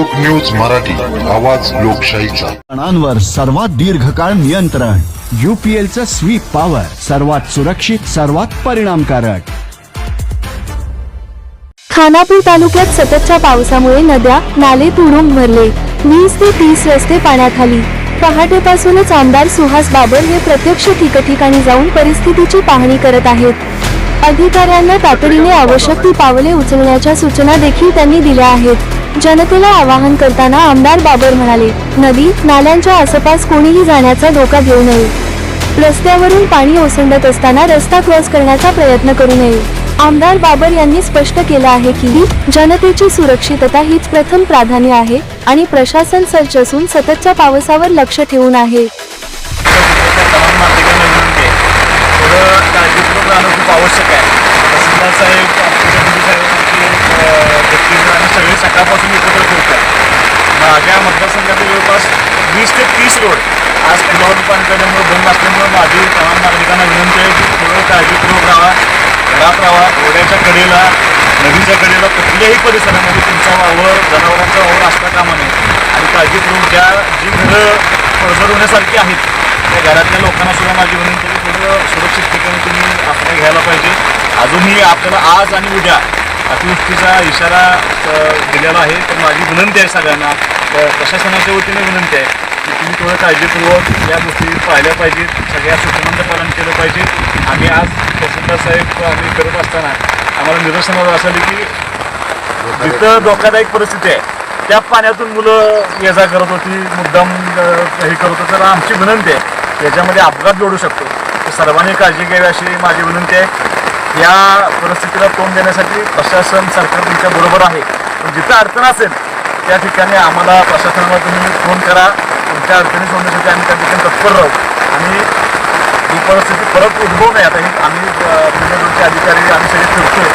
लोक न्यूज मराठी आवाज लोकशाहीचा. जणांवर सर्वात दीर्घकाळ नियंत्रण. युपीएलचं स्वीप पॉवर सर्वात सुरक्षित सर्वात परिणामकारक. खानापूर तालुक्यात सततच्या पावसामुळे नद्या नाले तुडूंब भरले. वीस ते तीस रस्ते पाण्यात आली पहाटेपासूनच आमदार सुहास बाबर हे प्रत्यक्ष ठिकठिकाणी जाऊन परिस्थितीची पाहणी करत आहेत. अधिकाऱ्यांना तातडीने आवश्यक ती पावले उचलण्याच्या सूचना देखील त्यांनी दिल्या आहेत. जनतेला आवाहन करताना आमदार बाबर म्हणाले नदी नाल्यांच्या आसपास कोणीही जाण्याचा धोका घेऊ नये. रस्त्यावरून पाणी ओसंडत असताना रस्ता क्रॉस करण्याचा प्रयत्न करू नये. आमदार बाबर यांनी स्पष्ट केलं आहे की जनतेची सुरक्षितता हीच प्रथम प्राधान्य आहे आणि प्रशासन सज्ज असून सततच्या पावसावर लक्ष ठेवून आहे तमाम नागरिकांना विनंती आहे थोडं काळजीपूर्वक राहणं खूप आवश्यक आहे तहसीलदार साहेब आमचे गणपती साहेब आमचे व्यक्ती आणि सगळे सकाळपासून एकत्र ठेवतात माझ्या मतदारसंघातील जवळपास वीस ते तीस रोड आज पुलावर पाणी पडल्यामुळे बंद असल्यामुळे माझी तमाम नागरिकांना विनंती आहे की थोडं काळजीपूर्वक राहा. घरात राहा. ओढ्याच्या कडेला नदीच्या कडेला कुठल्याही परिसरामध्ये तुमचा वावर जनावरांचा वावर असता कामा नये आणि काळजीपूर्वक ज्या जी घरं पडझड होण्यासारखी आहेत त्या घरातल्या लोकांना सुद्धा माझी विनंती आहे की थोडं सुरक्षित ठिकाणी तुम्ही आश्रय घ्यायला पाहिजे. अजूनही आपल्याला आज आणि उद्या अतिवृष्टीचा इशारा दिलेला आहे. तर माझी विनंती आहे सगळ्यांना तर प्रशासनाच्या वतीने विनंती आहे की तुम्ही थोडं काळजीपूर्वक या गोष्टी पाहिल्या पाहिजेत. सगळ्या सूचनांचं पालन केलं पाहिजे. आम्ही आज तहसीलदार साहेब आम्ही करत असताना आम्हाला निदर्शनावर असं आली की जिथं धोकादायक परिस्थिती आहे त्या पाण्यातून मुलं ये जा करत होती मुद्दाम हे करत होतं. तर आमची विनंती आहे याच्यामध्ये अपघात जोडू शकतो. तर सर्वांनी काळजी घ्यावी अशी माझी विनंती आहे. या परिस्थितीला तोंड देण्यासाठी प्रशासन सरकार तुमच्या बरोबर आहे. पण जिथं अडचण असेल त्या ठिकाणी आम्हाला प्रशासनाला तुम्ही फोन करा. तुमच्या अडचणी सोडण्यासाठी आम्ही त्या ठिकाणी तत्पर राहू. आणि ही परिस्थिती परत उद्भवू नये. आता ही आम्ही पुण्याचे अधिकारी आम्ही सगळे फिरतोय.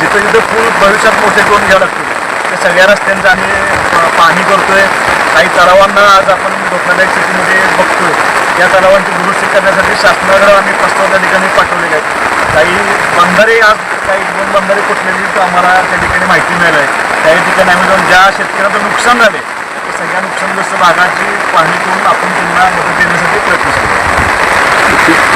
जिथं जिथं पूल भविष्यात मोठे करून घ्यावं लागतील त्या सगळ्या रस्त्यांचं आम्ही पाणी पाहणी करतोय. काही तलावांना आज आपण धोकादायक स्थितीमध्ये बघतोय. या तलावांची दुरुस्ती करण्यासाठी शासनाकडे आम्ही प्रस्ताव त्या ठिकाणी पाठवलेले आहेत काही बंधारे आज काही दोन बंधारे आम्हाला त्या ठिकाणी माहिती मिळाली आहे त्या ठिकाणी आम्ही जाऊन ज्या शेतकऱ्यांचं नुकसान झाले त्या सगळ्या नुकसानग्रस्त भागाची पाहणी करून आपण त्यांना मदत देण्यासाठी प्रयत्न करू